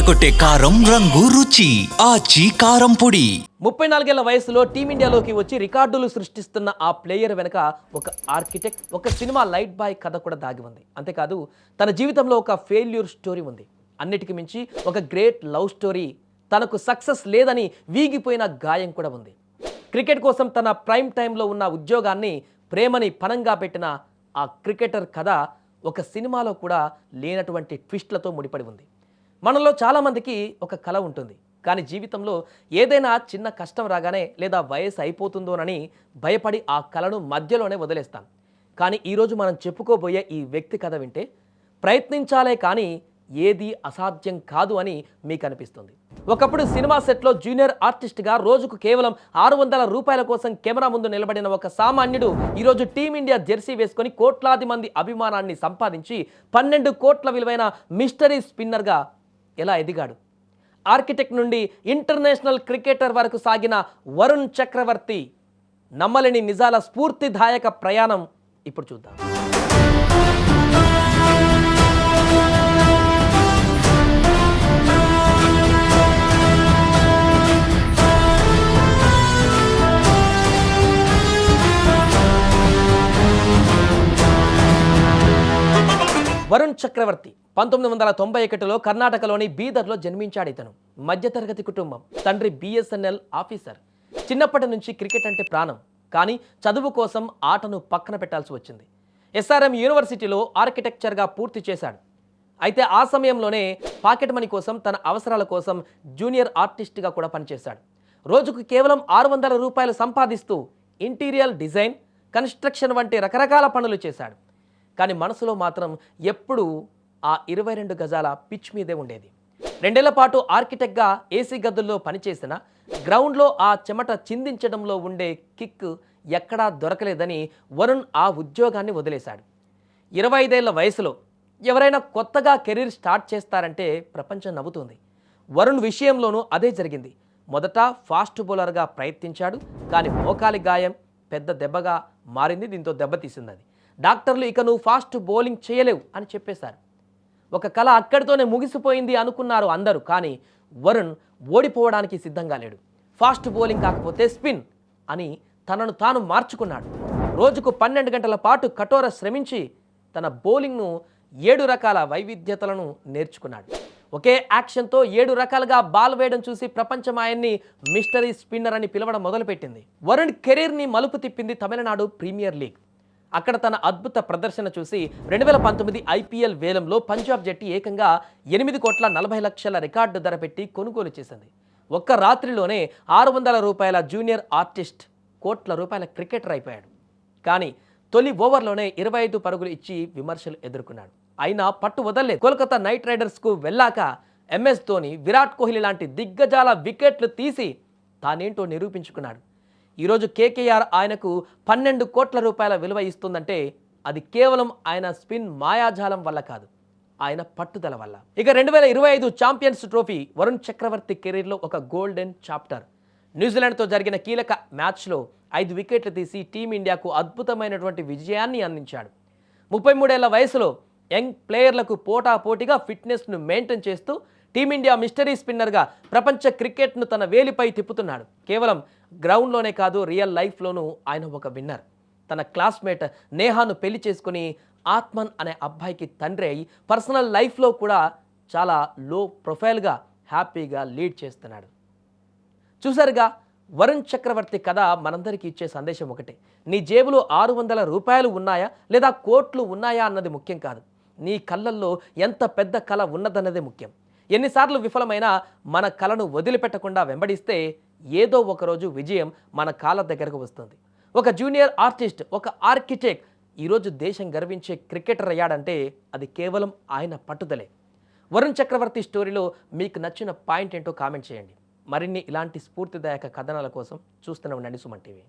అదరకొట్టే కారం రంగు రుచి ఆచి కారం పొడి. ముప్పై నాలుగేళ్ళ వయసులో టీమిండియాలోకి వచ్చి రికార్డులు సృష్టిస్తున్న ఆ ప్లేయర్ వెనక ఒక ఆర్కిటెక్ట్ ఒక సినిమా లైట్ బాయ్ కథ కూడా దాగి ఉంది. అంతేకాదు తన జీవితంలో ఒక ఫెయిల్యూర్ స్టోరీ ఉంది. అన్నిటికి మించి ఒక గ్రేట్ లవ్ స్టోరీ తనకు సక్సెస్ లేదని వీగిపోయిన గాయం కూడా ఉంది. క్రికెట్ కోసం తన ప్రైమ్ టైంలో ఉన్న ఉద్యోగాన్ని ప్రేమని పనంగా పెట్టిన ఆ క్రికెటర్ కథ ఒక సినిమాలో కూడా లేనటువంటి ట్విస్ట్లతో ముడిపడి ఉంది. మనలో చాలామందికి ఒక కళ ఉంటుంది. కానీ జీవితంలో ఏదైనా చిన్న కష్టం రాగానే లేదా వయసు అయిపోతుందోనని భయపడి ఆ కళను మధ్యలోనే వదిలేస్తాం. కానీ ఈరోజు మనం చెప్పుకోబోయే ఈ వ్యక్తి కథ వింటే ప్రయత్నించాలే కానీ ఏది అసాధ్యం కాదు అని మీకు అనిపిస్తుంది ఒకప్పుడు సినిమా సెట్లో జూనియర్ ఆర్టిస్ట్గా రోజుకు కేవలం ఆరు వందల రూపాయల కోసం కెమెరా ముందు నిలబడిన ఒక సామాన్యుడు ఈరోజు టీమిండియా జెర్సీ వేసుకొని కోట్లాది మంది అభిమానాన్ని సంపాదించి పన్నెండు కోట్ల విలువైన మిస్టరీ స్పిన్నర్గా ఎలా ఎదిగాడు? ఆర్కిటెక్ట్ నుండి ఇంటర్నేషనల్ క్రికెటర్ వరకు సాగిన వరుణ్ చక్రవర్తి నమ్మలేని నిజాల స్ఫూర్తిదాయక ప్రయాణం ఇప్పుడు చూద్దాం. వరుణ్ చక్రవర్తి పంతొమ్మిది వందల తొంభై ఒకటిలో కర్ణాటకలోని బీదర్లో జన్మించాడు ఇతను. మధ్యతరగతి కుటుంబం. తండ్రి బిఎస్ఎన్ఎల్ ఆఫీసర్. చిన్నప్పటి నుంచి క్రికెట్ అంటే ప్రాణం. కానీ చదువు కోసం ఆటను పక్కన పెట్టాల్సి వచ్చింది. ఎస్ఆర్ఎం యూనివర్సిటీలో ఆర్కిటెక్చర్గా పూర్తి చేశాడు. అయితే ఆ సమయంలోనే పాకెట్ మనీ కోసం తన అవసరాల కోసం జూనియర్ ఆర్టిస్ట్గా కూడా పనిచేశాడు. రోజుకు కేవలం ఆరు వందల రూపాయలు సంపాదిస్తూ ఇంటీరియర్ డిజైన్ కన్స్ట్రక్షన్ వంటి రకరకాల పనులు చేశాడు. కానీ మనసులో మాత్రం ఎప్పుడూ ఆ ఇరవై రెండు గజాల పిచ్ మీదే ఉండేది. రెండేళ్ళ పాటు ఆర్కిటెక్ట్గా ఏసీ గదుల్లో పనిచేసిన గ్రౌండ్లో ఆ చెమట చిందించడంలో ఉండే కిక్ ఎక్కడా దొరకలేదని వరుణ్ ఆ ఉద్యోగాన్ని వదిలేశాడు. ఇరవై ఐదేళ్ళ వయసులో ఎవరైనా కొత్తగా కెరీర్ స్టార్ట్ చేస్తారంటే ప్రపంచం నవ్వుతుంది. వరుణ్ విషయంలోనూ అదే జరిగింది. మొదట ఫాస్ట్ బౌలర్గా ప్రయత్నించాడు కానీ మోకాలి గాయం పెద్ద దెబ్బగా మారింది దీంతో దెబ్బతీసింది అది. డాక్టర్లు ఇక నువ్వు ఫాస్ట్ బౌలింగ్ చేయలేవు అని చెప్పేశారు. ఒక కళ అక్కడితోనే ముగిసిపోయింది అనుకున్నారు అందరూ కానీ వరుణ్ ఓడిపోవడానికి సిద్ధంగా లేడు. ఫాస్ట్ బౌలింగ్ కాకపోతే స్పిన్ అని తనను తాను మార్చుకున్నాడు. రోజుకు పన్నెండు గంటల పాటు కఠోర శ్రమించి తన బౌలింగ్ను ఏడు రకాల వైవిధ్యతలను నేర్చుకున్నాడు. ఒకే యాక్షన్తో ఏడు రకాలుగా బాల్ వేయడం చూసి ప్రపంచం ఆయన్ని మిస్టరీ స్పిన్నర్ అని పిలవడం మొదలుపెట్టింది. వరుణ్ కెరీర్ని మలుపు తిప్పింది తమిళనాడు ప్రీమియర్ లీగ్. అక్కడ తన అద్భుత ప్రదర్శన చూసి రెండు వేల పంతొమ్మిది ఐపీఎల్ వేలంలో పంజాబ్ జట్టు ఏకంగా ఎనిమిది కోట్ల నలభై లక్షల రికార్డు ధర పెట్టి కొనుగోలు చేసింది. ఒక్క రాత్రిలోనే ఆరు వందల రూపాయల జూనియర్ ఆర్టిస్ట్ కోట్ల రూపాయల క్రికెటర్ అయిపోయాడు. కానీ తొలి ఓవర్లోనే ఇరవై ఐదు పరుగులు ఇచ్చి విమర్శలు ఎదుర్కొన్నాడు. అయినా పట్టు వదలలేదు. కోల్కతా నైట్ రైడర్స్కు వెళ్ళాక ఎంఎస్ ధోని విరాట్ కోహ్లీ లాంటి దిగ్గజాల వికెట్లు తీసి తానేంటో నిరూపించుకున్నాడు. ఈరోజు కేకేఆర్ ఆయనకు పన్నెండు కోట్ల రూపాయల విలువ ఇస్తుందంటే అది కేవలం ఆయన స్పిన్ మాయాజాలం వల్ల కాదు ఆయన పట్టుదల వల్ల. ఇక రెండు వేల ఇరవై ఐదు ఛాంపియన్స్ ట్రోఫీ వరుణ్ చక్రవర్తి కెరీర్లో ఒక గోల్డెన్ చాప్టర్. న్యూజిలాండ్తో జరిగిన కీలక మ్యాచ్లో ఐదు వికెట్లు తీసి టీమిండియాకు అద్భుతమైనటువంటి విజయాన్ని అందించాడు. ముప్పై మూడేళ్ళ వయసులో యంగ్ ప్లేయర్లకు పోటా పోటీగా ఫిట్నెస్ను మెయింటైన్ చేస్తూ టీమిండియా మిస్టరీ స్పిన్నర్గా ప్రపంచ క్రికెట్ను తన వేలిపై తిప్పుతున్నాడు. కేవలం గ్రౌండ్లోనే కాదు రియల్ లైఫ్లోనూ ఆయన ఒక విన్నర్. తన క్లాస్మేట్ నేహాను పెళ్ళి చేసుకుని ఆత్మన్ అనే అబ్బాయికి తండ్రి అయి పర్సనల్ లైఫ్లో కూడా చాలా లో ప్రొఫైల్గా హ్యాపీగా లీడ్ చేస్తున్నాడు. చూసారుగా వరుణ్ చక్రవర్తి కథ మనందరికీ ఇచ్చే సందేశం ఒకటే. నీ జేబులో ఆరు వందల రూపాయలు ఉన్నాయా? లేదా కోట్లు ఉన్నాయా అన్నది ముఖ్యం కాదు. నీ కళ్ళల్లో ఎంత పెద్ద కళ ఉన్నదన్నదే ముఖ్యం. ఎన్నిసార్లు విఫలమైనా మన కళను వదిలిపెట్టకుండా వెంబడిస్తే ఏదో ఒకరోజు విజయం మన కాళ్ళ దగ్గరకు వస్తుంది. ఒక జూనియర్ ఆర్టిస్ట్ ఒక ఆర్కిటెక్ట్ ఈరోజు దేశం గర్వించే క్రికెటర్ అయ్యాడంటే అది కేవలం ఆయన పట్టుదలే. వరుణ్ చక్రవర్తి స్టోరీలో మీకు నచ్చిన పాయింట్ ఏంటో కామెంట్ చేయండి. మరిన్ని ఇలాంటి స్ఫూర్తిదాయక కథనాల కోసం చూస్తూనే ఉండండి సుమన్ టీవీ.